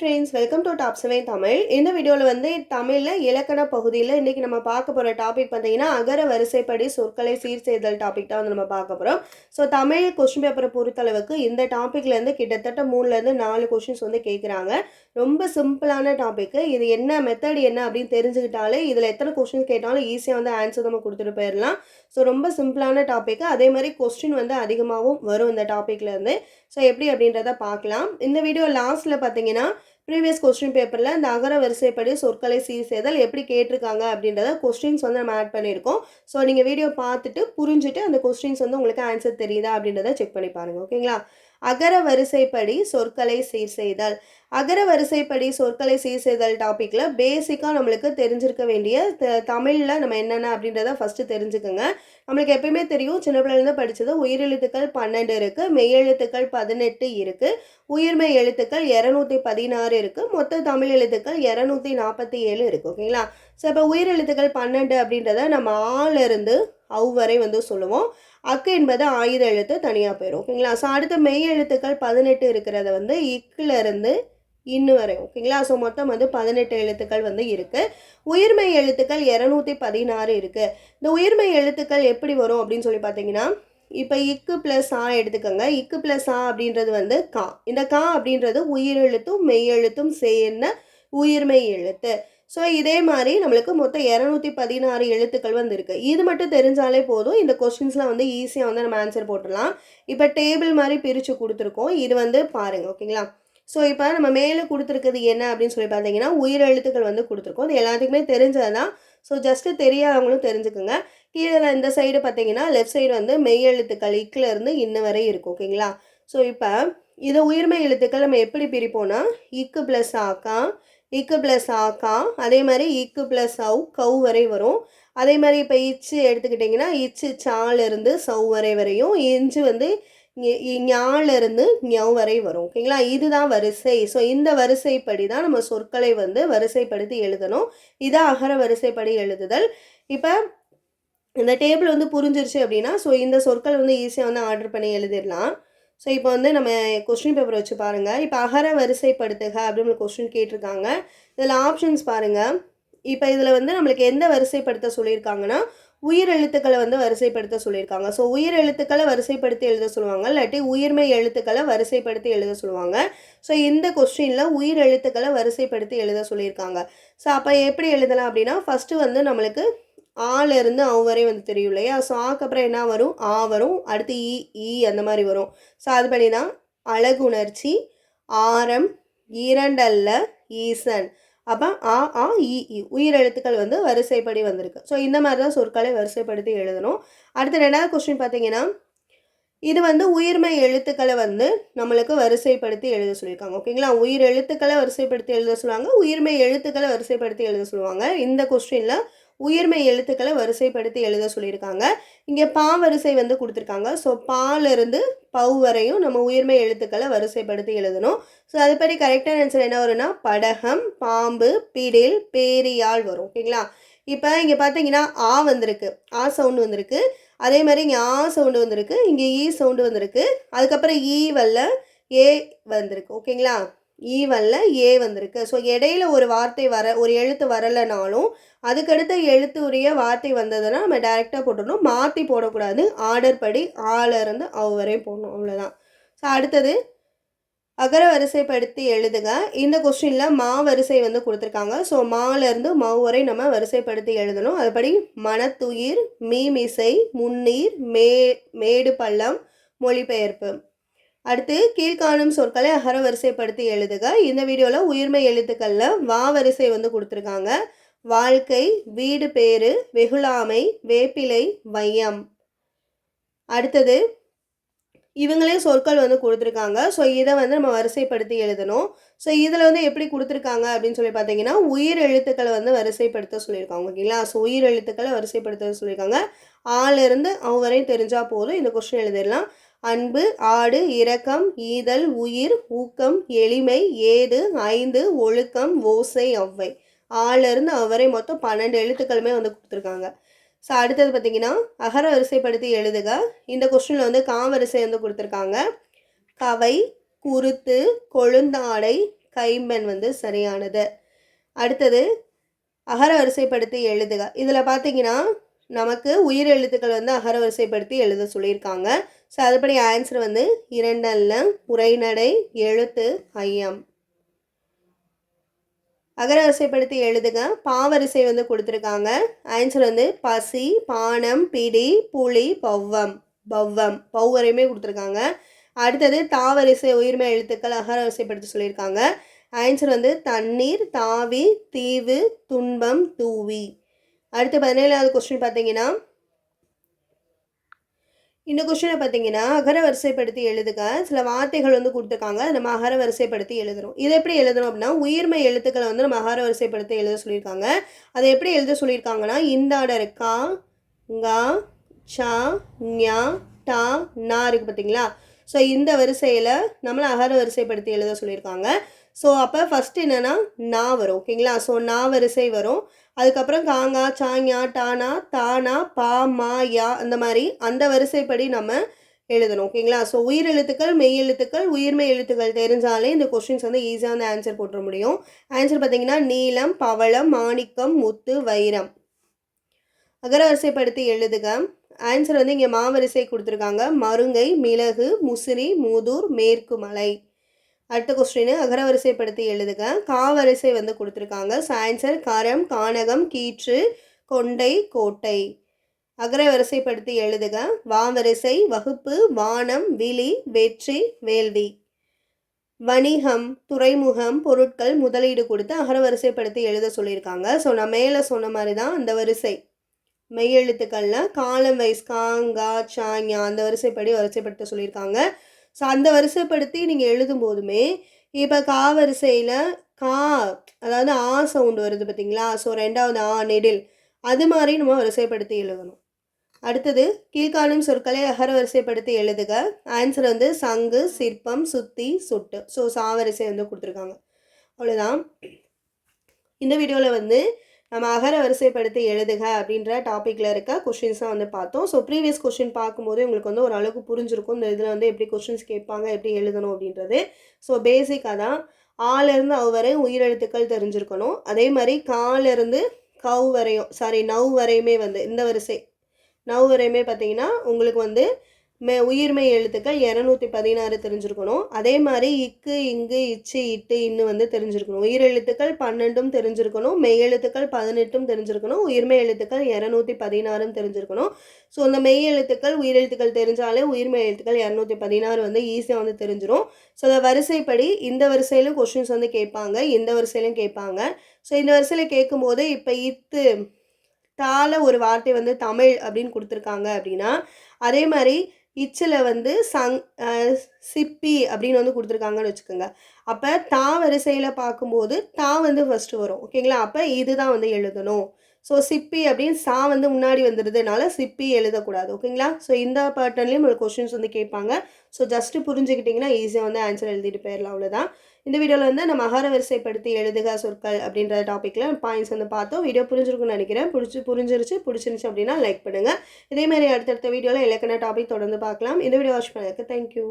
Friends welcome to top seven Tamil இந்த வீடியோவில் வந்து தமிழில் இலக்கண பகுதியில் இன்றைக்கி நம்ம பார்க்க போகிற டாபிக் பார்த்தீங்கன்னா அகர வரிசைப்படி சொற்களை சீர் செய்தல் டாபிக் தான் வந்து நம்ம பார்க்க போகிறோம் ஸோ தமிழ் கொஸ்டின் பேப்பரை பொறுத்தளவுக்கு இந்த டாப்பிக்லேருந்து கிட்டத்தட்ட மூணுலேருந்து நாலு கொஷின்ஸ் வந்து கேட்குறாங்க ரொம்ப சிம்பிளான டாப்பிக்கு இது என்ன மெத்தட் என்ன அப்படின்னு தெரிஞ்சுக்கிட்டாலே இதில் எத்தனை கொஷின்ஸ் கேட்டாலும் ஈஸியாக வந்து ஆன்சர் நம்ம கொடுத்துட்டு போயிடலாம் ஸோ ரொம்ப சிம்பிளான டாப்பிக்கு அதே மாதிரி கொஸ்டின் வந்து அதிகமாகவும் வரும் இந்த டாப்பிக்லேருந்து ஸோ எப்படி அப்படின்றத பார்க்கலாம். இந்த வீடியோ லாஸ்ட்டில் பார்த்தீங்கன்னா ப்ரீவியஸ் கொஸ்டின் பேப்பரில் இந்த அகர வரிசைப்படி சொற்களை சீர் செய்தல் எப்படி கேட்டிருக்காங்க அப்படின்றத கொஸ்டின்ஸ் வந்து நம்ம ஆட் பண்ணியிருக்கோம். ஸோ நீங்கள் வீடியோ பார்த்துட்டு புரிஞ்சுட்டு அந்த கொஸ்டின்ஸ் வந்து உங்களுக்கு ஆன்சர் தெரியுதா அப்படின்றத செக் பண்ணி பாருங்கள் ஓகேங்களா அகர வரிசைப்படி சொற்களை சீர் செய்தல். அகர வரிசைப்படி சொற்களை சீர் செய்தல் டாப்பிக்கில் பேசிக்காக நம்மளுக்கு தெரிஞ்சிருக்க வேண்டிய த தமிழில் நம்ம என்னென்ன அப்படின்றத ஃபஸ்ட்டு தெரிஞ்சுக்கோங்க. நம்மளுக்கு எப்பயுமே தெரியும் சின்ன பிள்ளைலேருந்து படித்தது உயிரெழுத்துக்கள் பன்னெண்டு இருக்குது மெய்யெழுத்துக்கள் பதினெட்டு இருக்குது உயிர்மெய் எழுத்துக்கள் இரநூத்தி பதினாறு இருக்குது மொத்த தமிழ் எழுத்துக்கள் இரநூத்தி நாற்பத்தி ஏழு இருக்குது ஓகேங்களா ஸோ இப்போ உயிரெழுத்துக்கள் பன்னெண்டு அப்படின்றத நம்ம ஆளிருந்து அவ் வரை வந்து சொல்லுவோம். அக்கு என்பது ஆயுத எழுத்து தனியாக போயிடும் ஓகேங்களா? ஸோ அடுத்து மெய் எழுத்துக்கள் பதினெட்டு இருக்கிறத வந்து இக்குலேருந்து இன்னு வரை. ஓகேங்களா? ஸோ மொத்தம் வந்து பதினெட்டு எழுத்துக்கள் வந்து இருக்குது உயிர்மை எழுத்துக்கள் இரநூத்தி பதினாறு இருக்குது இந்த உயிர்மை எழுத்துக்கள் எப்படி வரும் அப்படின்னு சொல்லி பார்த்தீங்கன்னா இப்போ இக்கு ப்ளஸ் ஆ எடுத்துக்கோங்க. இக்கு ப்ளஸ் ஆ அப்படின்றது வந்து கா. இந்த கா அப்படின்றது உயிரெழுத்தும் மெய்யெழுத்தும் சேர்ந்த உயிர்மை எழுத்து. ஸோ இதே மாதிரி நம்மளுக்கு மொத்தம் இரநூத்தி பதினாறு எழுத்துக்கள் வந்து இருக்குது இது மட்டும் தெரிஞ்சாலே போதும். இந்த கொஸ்டின்ஸ்லாம் வந்து ஈஸியாக வந்து நம்ம ஆன்சர் போட்டுடலாம். இப்போ டேபிள் மாதிரி பிரித்து கொடுத்துருக்கோம். இது வந்து பாருங்கள் ஓகேங்களா? ஸோ இப்போ நம்ம மேலே கொடுத்துருக்குது என்ன அப்படின்னு சொல்லி பார்த்தீங்கன்னா உயிர் எழுத்துக்கள் வந்து கொடுத்துருக்கோம். இது எல்லாத்துக்குமே தெரிஞ்சது தான் ஸோ ஜஸ்ட்டு தெரியாதவங்களும் தெரிஞ்சுக்குங்க. கீழே இந்த சைடு பார்த்தீங்கன்னா லெஃப்ட் சைடு வந்து மெய் எழுத்துக்கள் இக்கில் இருந்து இன்ன வரை இருக்கும் ஓகேங்களா? ஸோ இப்போ இதை உயிர்மை எழுத்துக்கள் நம்ம எப்படி பிரிப்போம்னா இக்கு ப்ளஸ் ஆக்கா இக்கு ப்ளஸ் ஆக்கா அதே மாதிரி இக்கு ப்ளஸ் அவு கவு வரை வரும். அதே மாதிரி இப்போ இச்சு எடுத்துக்கிட்டிங்கன்னா இச்சு சால இருந்து வரை வரையும் இஞ்சு வந்து ஞாலிருந்து ஞவ் வரை வரும். ஓகேங்களா? இதுதான் வரிசை. ஸோ இந்த வரிசைப்படி தான் நம்ம சொற்களை வந்து வரிசைப்படுத்தி எழுதணும். இதான் அகர வரிசைப்படி எழுதுதல். இப்போ இந்த டேபிள் வந்து புரிஞ்சிருச்சு அப்படின்னா ஸோ இந்த சொற்கள் வந்து ஈஸியாக வந்து ஆர்டர் பண்ணி எழுதிடலாம். ஸோ இப்போ வந்து நம்ம கொஸ்டின் பேப்பர் வச்சு பாருங்கள் இப்போ அகர வரிசைப்படுத்துக அப்படின்னு கொஸ்டின் கேட்டிருக்காங்க. இதில் ஆப்ஷன்ஸ் பாருங்கள் இப்போ இதில் வந்து நம்மளுக்கு எந்த வரிசைப்படுத்த சொல்லியிருக்காங்கன்னா உயிர் எழுத்துக்களை வந்து வரிசைப்படுத்த சொல்லியிருக்காங்க. ஸோ உயிர் எழுத்துக்களை வரிசைப்படுத்தி எழுத சொல்லுவாங்க. இல்லாட்டி உயிர்மை எழுத்துக்களை வரிசைப்படுத்தி எழுத சொல்லுவாங்க. ஸோ இந்த கொஸ்டினில் உயிர் எழுத்துக்களை வரிசைப்படுத்தி எழுத சொல்லியிருக்காங்க. ஸோ அப்போ எப்படி எழுதலாம் அப்படின்னா ஃபஸ்ட்டு வந்து நம்மளுக்கு ஆலேருந்து அவ வரையும் வந்து தெரியும் இல்லையா? ஸோ ஆக்கு அப்புறம் என்ன வரும்? ஆ வரும். அடுத்து ஈ ஈ அந்த மாதிரி வரும். ஸோ அது பண்ணினா அழகுணர்ச்சி ஆரம் இரண்டல்ல ஈசன். அப்போ ஆ ஆ இ இ உயிரெழுத்துக்கள் வந்து வரிசைப்படி வந்திருக்கு. ஸோ இந்த மாதிரி தான் சொற்களை வரிசைப்படுத்தி எழுதணும். அடுத்து ரெண்டாவது கொஸ்டின் பார்த்தீங்கன்னா இது வந்து உயிர்மை எழுத்துக்களை வந்து நம்மளுக்கு வரிசைப்படுத்தி எழுத சொல்லியிருக்காங்க. ஓகேங்களா உயிர் எழுத்துக்களை வரிசைப்படுத்தி எழுத சொல்லுவாங்க. உயிர்மை எழுத்துக்களை வரிசைப்படுத்தி எழுத சொல்லுவாங்க. இந்த கொஸ்டினில் உயிர்மை எழுத்துக்களை வரிசைப்படுத்தி எழுத சொல்லியிருக்காங்க. இங்கே பா வரிசை வந்து கொடுத்துருக்காங்க. ஸோ பாலிருந்து பவு வரையும் நம்ம உயிர்மை எழுத்துக்களை வரிசைப்படுத்தி எழுதணும். ஸோ அதுபடி கரெக்டான ஆன்சர் என்ன வரும்னா படகம் பாம்பு பிடில் பேரியால் வரும். ஓகேங்களா? இப்போ இங்கே பார்த்தீங்கன்னா ஆ வந்திருக்கு. ஆ சவுண்டு வந்திருக்கு. அதே மாதிரி இங்கே ஆ சவுண்டு வந்திருக்கு. இங்கே ஈ சவுண்டு வந்திருக்கு. அதுக்கப்புறம் ஈ வல்ல ஏ வந்திருக்கு. ஓகேங்களா? ஈ ஏ வந்திருக்கு. ஸோ இடையில ஒரு வார்த்தை வர ஒரு எழுத்து வரலைனாலும் அதுக்கடுத்த எழுத்துரிய வார்த்தை வந்ததுன்னா நம்ம டைரெக்டாக போட்டுடணும். மாற்றி போடக்கூடாது. ஆர்டர் படி ஆலேருந்து அவரையும் அவ் போடணும். அவ்வளோதான் ஸோ அடுத்தது அகர வரிசைப்படுத்தி எழுதுக. இந்த கொஸ்டினில் மா வரிசை வந்து கொடுத்துருக்காங்க. ஸோ மாலேருந்து மவு வரை நம்ம வரிசைப்படுத்தி எழுதணும். அதுபடி மனத்துயிர் மீமிசை முன்னீர் மே மேடு பள்ளம் மொழிபெயர்ப்பு. அடுத்து கீழ்காணும் சொற்களை அகர வரிசைப்படுத்தி எழுதுக. இந்த வீடியோவில் உயிர்மை எழுத்துக்களில் வா வரிசை வந்து கொடுத்துருக்காங்க. வாழ்க்கை வீடு பேரு வெகுளாமை வேப்பிலை வையம். அடுத்தது இவங்களே சொற்கள் வந்து கொடுத்துருக்காங்க. ஸோ இதை வந்து நம்ம வரிசைப்படுத்தி எழுதணும். ஸோ இதில் வந்து எப்படி கொடுத்துருக்காங்க அப்படின்னு சொல்லி பார்த்தீங்கன்னா உயிர் எழுத்துக்களை வந்து வரிசைப்படுத்த சொல்லியிருக்காங்க. ஓகேங்களா? ஸோ உயிர் எழுத்துக்களை வரிசைப்படுத்த சொல்லியிருக்காங்க. ஆளிருந்து அவங்க வரையும் தெரிஞ்சால் போதும். இந்த கொஸ்டின் எழுதிடலாம். அன்பு ஆடு இரக்கம் ஈதல் உயிர் ஊக்கம் எளிமை ஏது ஐந்து ஒழுக்கம் ஓசை ஒவ்வை ஆளிருந்து அவரை மொத்தம் பன்னெண்டு எழுத்துக்களுமே வந்து கொடுத்துருக்காங்க. ஸோ அடுத்தது பார்த்தீங்கன்னா அகர வரிசைப்படுத்தி எழுதுக. இந்த கொஸ்டினில் வந்து காவரிசை வந்து கொடுத்துருக்காங்க. கவை குருத்து கொழுந்தாடை கைம்பெண் வந்து சரியானது. அடுத்தது அகர வரிசைப்படுத்தி எழுதுக. இதில் பார்த்தீங்கன்னா நமக்கு உயிர் எழுத்துக்கள் வந்து அகரவரிசைப்படுத்தி எழுத சொல்லியிருக்காங்க. ஸோ அதுபடி ஆன்சர் வந்து இரண்டல்ல உரைநடை எழுத்து ஐயம். அகரவரிசைப்படுத்தி எழுதுங்க பாவரிசை வந்து கொடுத்துருக்காங்க. ஆன்சர் வந்து பசி பானம் பிடி புலி பவ்வம். பவ்வம். பௌவரையுமே கொடுத்துருக்காங்க. அடுத்தது தாவரிசை உயிர்மை எழுத்துக்கள் அகரவரிசைப்படுத்தி சொல்லியிருக்காங்க. ஆன்சர் வந்து தண்ணீர் தாவி தீவு துன்பம் தூவி. அடுத்து பதினேழாவது கொஸ்டின் பார்த்தீங்கன்னா இந்த கொஸ்டினை பார்த்தீங்கன்னா அகர வரிசைப்படுத்தி எழுதுக. சில வார்த்தைகள் வந்து கொடுத்துருக்காங்க. நம்ம அகர வரிசைப்படுத்தி எழுதுகிறோம் இதை எப்படி எழுதணும் அப்படின்னா உயிர்மை எழுத்துக்களை வந்து நம்ம அகர வரிசைப்படுத்தி எழுத சொல்லியிருக்காங்க. அதை எப்படி எழுத சொல்லியிருக்காங்கன்னா இந்த ஆர்டர் கா ngா சா ஞா டா நா இருக்குது பார்த்தீங்களா? ஸோ இந்த வரிசையில் நம்மளை அகர வரிசைப்படுத்தி எழுத சொல்லியிருக்காங்க. ஸோ அப்போ ஃபஸ்ட்டு என்னென்னா நா வரும். ஓகேங்களா ஸோ நா வரிசை வரும். அதுக்கப்புறம் காங்கா சாங்யா டானா தானா பா மா யா அந்த மாதிரி அந்த வரிசைப்படி நம்ம எழுதணும். ஓகேங்களா ஸோ உயிர் எழுத்துக்கள் மெய் எழுத்துக்கள் உயிர்மெய் எழுத்துக்கள் தெரிஞ்சாலே இந்த கொஷின்ஸ் வந்து ஈஸியாக வந்து ஆன்சர் போட்டுற முடியும். ஆன்சர் பார்த்தீங்கன்னா நீளம் பவளம் மாணிக்கம் முத்து வைரம். அகர வரிசைப்படுத்தி எழுதுக. ஆன்சர் வந்து இங்கே மாவரிசை கொடுத்துருக்காங்க. மருங்கை மிளகு முசிறி மூதூர் மேற்கு மலை அடுத்த கொஸ்டின் அகரவரிசைப்படுத்தி எழுதுக. காவரிசை வந்து கொடுத்துருக்காங்க. ஸோ ஆன்சர் கரம் கானகம் கீற்று கொண்டை கோட்டை. அகர வரிசைப்படுத்தி எழுதுக. வாவரிசை வகுப்பு வானம் விழி வெற்றி வேள்வி. வணிகம் துறைமுகம் பொருட்கள் முதலீடு கொடுத்து அகரவரிசைப்படுத்தி எழுத சொல்லியிருக்காங்க. ஸோ நான் மேலே சொன்ன மாதிரி தான் அந்த வரிசை. மெய் காலம் வைஸ் காங்கா சாங்கா அந்த வரிசைப்படி வரிசைப்படுத்த சொல்லியிருக்காங்க. ஸோ அந்த வரிசைப்படுத்தி நீங்கள் எழுதும் போதுமே இப்போ கா வரிசையில் கா அதாவது ஆ சவுண்டு வருது பார்த்தீங்களா? ஸோ ரெண்டாவது ஆ நெடில் அது மாதிரி நம்ம வரிசைப்படுத்தி எழுதணும். அடுத்தது கீழ்காணும் சொற்களை அகர வரிசைப்படுத்தி எழுதுக. ஆன்சர் வந்து சங்கு சிற்பம் சுத்தி சுட்டு. ஸோ சாவரிசை வந்து கொடுத்துருக்காங்க. அவ்வளோதான் இந்த வீடியோவில் வந்து நம்ம அகர வரிசைப்படுத்தி எழுதுக அப்படின்ற டாப்பிக்கில் இருக்க கொஷின்ஸாக வந்து பார்த்தோம். ஸோ ப்ரீவியஸ் கொஷின் பார்க்கும்போது உங்களுக்கு வந்து ஓரளவுக்கு புரிஞ்சிருக்கும். இந்த இதில் வந்து எப்படி கொஷின்ஸ் கேட்பாங்க எப்படி எழுதணும் அப்படின்றது. ஸோ பேசிக்காக தான். ஆலேருந்து அவ வரை உயிரெழுத்துக்கள் தெரிஞ்சிருக்கணும். அதே மாதிரி காலேருந்து கவ் வரையும் சாரி நவ் வரையுமே வந்து இந்த வரிசை நவ் வரையுமே பார்த்தீங்கன்னா உங்களுக்கு வந்து மே உயிர்மை எழுத்துக்கள் இரநூத்தி பதினாறு தெரிஞ்சிருக்கணும். அதே மாதிரி இக்கு இங்கு இச்சு இட்டு இன்னு வந்து தெரிஞ்சிருக்கணும். உயிர் எழுத்துக்கள் பன்னெண்டும் தெரிஞ்சிருக்கணும். மெய் எழுத்துக்கள் பதினெட்டும் தெரிஞ்சிருக்கணும். உயிர்மை எழுத்துக்கள் இரநூத்தி பதினாறும் தெரிஞ்சிருக்கணும். ஸோ அந்த மெய் எழுத்துக்கள் உயிர் எழுத்துக்கள் தெரிஞ்சாலே உயிர்மை எழுத்துக்கள் இரநூத்தி பதினாறு வந்து ஈஸியாக வந்து தெரிஞ்சிடும் ஸோ அந்த வரிசைப்படி இந்த வரிசையிலும் கொஷின்ஸ் வந்து கேட்பாங்க. இந்த வரிசையிலும் கேட்பாங்க. ஸோ இந்த வரிசையில் கேட்கும்போது இப்போ இத்து தால ஒரு வார்த்தை வந்து தமிழ் அப்படின்னு கொடுத்துருக்காங்க அப்படின்னா அதே மாதிரி இச்சில் வந்து சங் சிப்பி அப்படின்னு வந்து கொடுத்துருக்காங்கன்னு வச்சுக்கோங்க. அப்போ தா வரிசையில் பார்க்கும்போது தா வந்து ஃபஸ்ட்டு வரும். ஓகேங்களா? அப்போ இதுதான் வந்து எழுதணும். ஸோ சிப்பி அப்படின்னு சா வந்து முன்னாடி வந்துடுதுனால சிப்பி எழுதக்கூடாது ஓகேங்களா? ஸோ இந்த பேட்டர்ன்லேயும் உங்களுக்கு கொஷின்ஸ் வந்து கேட்பாங்க. ஸோ ஜஸ்ட்டு புரிஞ்சுக்கிட்டிங்கன்னா ஈஸியாக வந்து ஆன்சர் எழுதிட்டு போயிடலாம் அவ்வளோதான் இந்த வீடியோவில் வந்து நம்ம அகார வரிசைப்படுத்தி எழுதுக சொற்கள் அப்படின்ற டாப்பிக்கில் பாயிண்ட்ஸ் வந்து பார்த்தோம். வீடியோ புரிஞ்சிருக்குன்னு நினைக்கிறேன். பிடிச்சி புரிஞ்சிருச்சு பிடிச்சிருந்துச்சு அப்படின்னா லைக் பண்ணுங்கள் இதேமாதிரி அடுத்தடுத்த வீடியோவில் இலக்கண டாபிக் தொடர்ந்து பார்க்கலாம். இந்த வீடியோ வாட்ச் பண்ணதுக்கு தேங்க்யூ